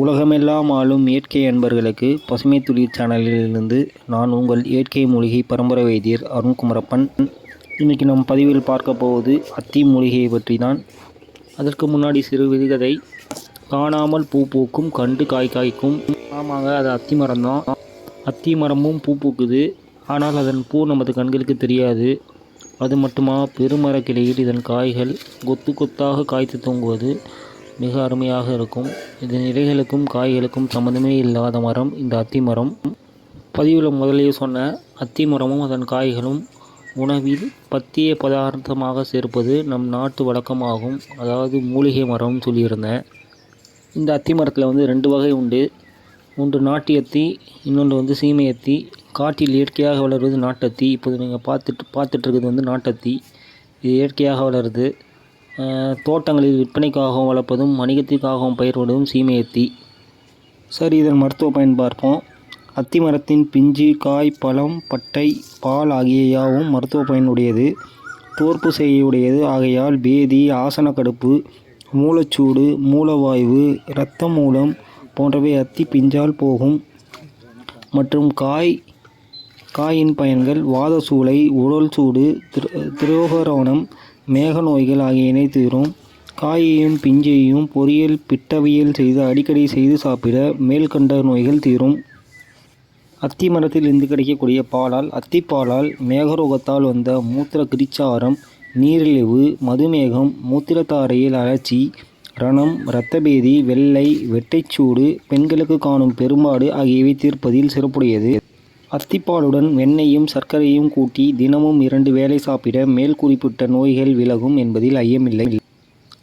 உலகமெல்லாம் ஆளும் இயற்கை அன்பர்களுக்கு பசுமை துளிர் சேனலிலிருந்து நான் உங்கள் இயற்கை மூலிகை பரம்பரை வைத்தியர் அருண்குமரப்பன். இன்றைக்கி நம் பதிவில் பார்க்க போவது அத்தி மூலிகையை பற்றி தான் அதற்கு முன்னாடி சிறு விதிகதை. காணாமல் பூ பூக்கும் கண்டு காய் காய்க்கும். ஆமாங்க அது அத்தி மரம் தான் அத்தி மரமும் பூ பூக்குது. ஆனால் அதன் பூ நமது கண்களுக்கு தெரியாது. அது மட்டுமா பெருமர கிளையில் இதன் காய்கள் கொத்து கொத்தாக காய்த்து தொங்குவது. மிக அருமையாக இருக்கும். இது இலைகளுக்கும் காய்களுக்கும் சம்மந்தமே இல்லாத மரம் இந்த அத்தி மரம். பதிவில் முதலில் சொன்ன அத்தி மரமும் அதன் காய்களும் உணவில் பத்திய பதார்த்தமாக சேர்ப்பது நம் நாட்டு வழக்கமாகும். அதாவது மூலிகை மரம்னு சொல்லியிருந்தேன். இந்த அத்தி மரத்தில் வந்து ரெண்டு வகை உண்டு. ஒன்று நாட்டு அத்தி இன்னொன்று வந்து சீமை அத்தி. காட்டில் இயற்கையாக வளர்வது நாட்டத்தி இப்போது நீங்கள் பார்த்துட்டு பார்த்துட்ருக்கிறது வந்து நாட்டத்தி இது இயற்கையாக வளருது. தோட்டங்களில் விற்பனைக்காகவும் வளர்ப்பதும் வணிகத்திற்காகவும் பயிர்விடுவதும் சீமை அத்தி சரி இதன் மருத்துவ பயன் பார்ப்போம். அத்தி மரத்தின் பிஞ்சு காய் பழம் பட்டை பால் ஆகிய யாவும் மருத்துவ பயனுடையது. தோற்பு செய்யுடையது ஆகையால் பேதி ஆசனக்கடுப்பு மூலச்சூடு மூலவாய்வு இரத்த மூலம் போன்றவை அத்தி பிஞ்சால் போகும். மற்றும் காய் காயின் பயன்கள் வாத சூளை உடல் சூடு திரு- திரோகரோணம் மேக நோய்கள் ஆகியனை தீரும். காயையும் பிஞ்சையும் பொரியல் பிட்டவியல் செய்து அடிக்கடி செய்து சாப்பிட மேல்கண்ட நோய்கள் தீரும். அத்தி மரத்தில் இருந்து கிடைக்கக்கூடிய பாலால் அத்திப்பாலால் மேகரோகத்தால் வந்த மூத்திர கிரிச்சாரம் நீரிழிவு மதுமேகம் மூத்திரத்தாரையில் அழற்சி ரணம் இரத்தபேதி வெள்ளை வெட்டைச்சூடு பெண்களுக்கு காணும் பெரும்பாடு ஆகியவை தீர்ப்பதில் சிறப்புடையது. அத்திப்பாலுடன் வெண்ணெயும் சர்க்கரையும் கூட்டி தினமும் இரண்டு வேளை சாப்பிட மேல் குறிப்பிட்ட நோய்கள் விலகும் என்பதில் ஐயமில்லை.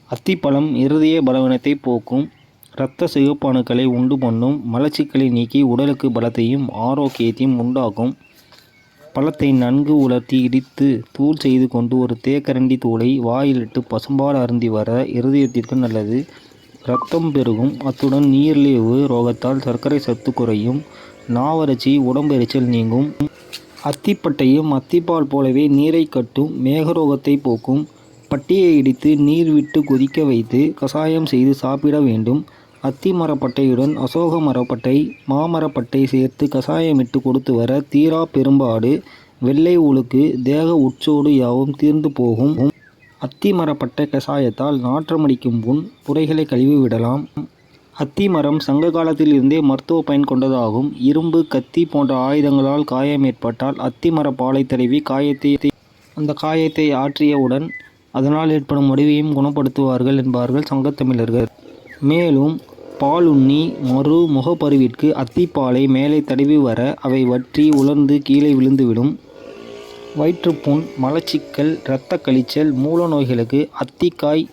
அத்திப்பழம் இருதய பலவீனத்தை போக்கும். இரத்த சிகப்பணுக்களை உண்டு பண்ணும். மலச்சிக்கலை நீக்கி உடலுக்கு பலத்தையும் ஆரோக்கியத்தையும் உண்டாக்கும். பழத்தை நன்கு உலர்த்தி இடித்து தூள் செய்து கொண்டு ஒரு தேக்கரண்டி தூளை வாயிலிட்டு பசும்பால் அருந்தி வர இருதயத்திற்கு நல்லது. இரத்தம் பெருகும். அத்துடன் நீரிழிவு ரோகத்தால் சர்க்கரை சத்து குறையும். நாவரச்சி உடம்பு எரிச்சல் நீங்கும். அத்திப்பட்டையும் அத்திப்பால் போலவே நீரை கட்டும் மேகரோகத்தை போக்கும். பட்டியை இடித்து நீர் விட்டு கொதிக்க வைத்து கசாயம் செய்து சாப்பிட வேண்டும். அத்தி மரப்பட்டையுடன் அசோக மரப்பட்டை மாமரப்பட்டை சேர்த்து கசாயமிட்டு கொடுத்து வர தீரா பெரும்பாடு வெள்ளை உளுக்கு தேக உட்சோடு யாவும் தீர்ந்து போகும். அத்தி மரப்பட்டை கசாயத்தால் நாற்றமடிக்கும் புண் புரைகளை கழுவி விடலாம். அத்தி மரம் சங்க காலத்தில் இருந்தே மருத்துவ பயன் கொண்டதாகும். இரும்பு கத்தி போன்ற ஆயுதங்களால் காயம் ஏற்பட்டால் அத்தி மர பாலை தடவி காயத்தை அந்த காயத்தை ஆற்றியவுடன் அதனால் ஏற்படும் வடிவையும் குணப்படுத்துவார்கள் என்பார்கள் சங்கத்தமிழர்கள் மேலும் பாலுண்ணி மறு முகப்பருவிற்கு அத்திப்பாலை மேலே தடவி வர அவை வற்றி உலர்ந்து கீழே விழுந்துவிடும். வயிற்றுப்புண் மலச்சிக்கல் இரத்த கழிச்சல் மூல நோய்களுக்கு அத்திக்காய்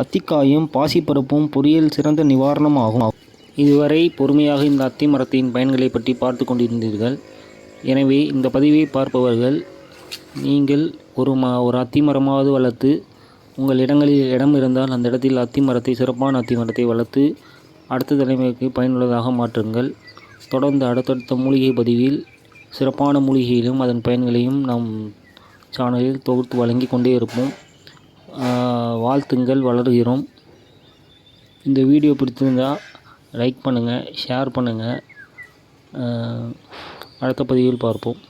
அத்திக்காயும் பாசிப்பருப்பும் பொரியல் சிறந்த நிவாரணம் ஆகும் இதுவரை பொறுமையாக இந்த அத்தி மரத்தின் பயன்களை பற்றி பார்த்து கொண்டிருந்தீர்கள். எனவே இந்த பதிவை பார்ப்பவர்கள் நீங்கள் ஒரு ம ஒரு அத்தி மரமாவது வளர்த்து உங்கள் இடங்களில் இடம் இருந்தால் அந்த இடத்தில் அத்தி மரத்தை சிறப்பான அத்தி மரத்தை வளர்த்து அடுத்த தலைமுறைக்கு பயனுள்ளதாக மாற்றுங்கள். தொடர்ந்து அடுத்தடுத்த மூலிகை பதிவில் சிறப்பான மூலிகையிலும் அதன் பயன்களையும் நாம் சேனலில் தொகுத்து வழங்கி கொண்டே இருப்போம். வாழ்த்துங்கள் வளர்கிறோம். இந்த வீடியோ பிடிச்சிருந்தால் லைக் பண்ணுங்கள் ஷேர் பண்ணுங்கள் அடுத்த பதிவில் பார்ப்போம்.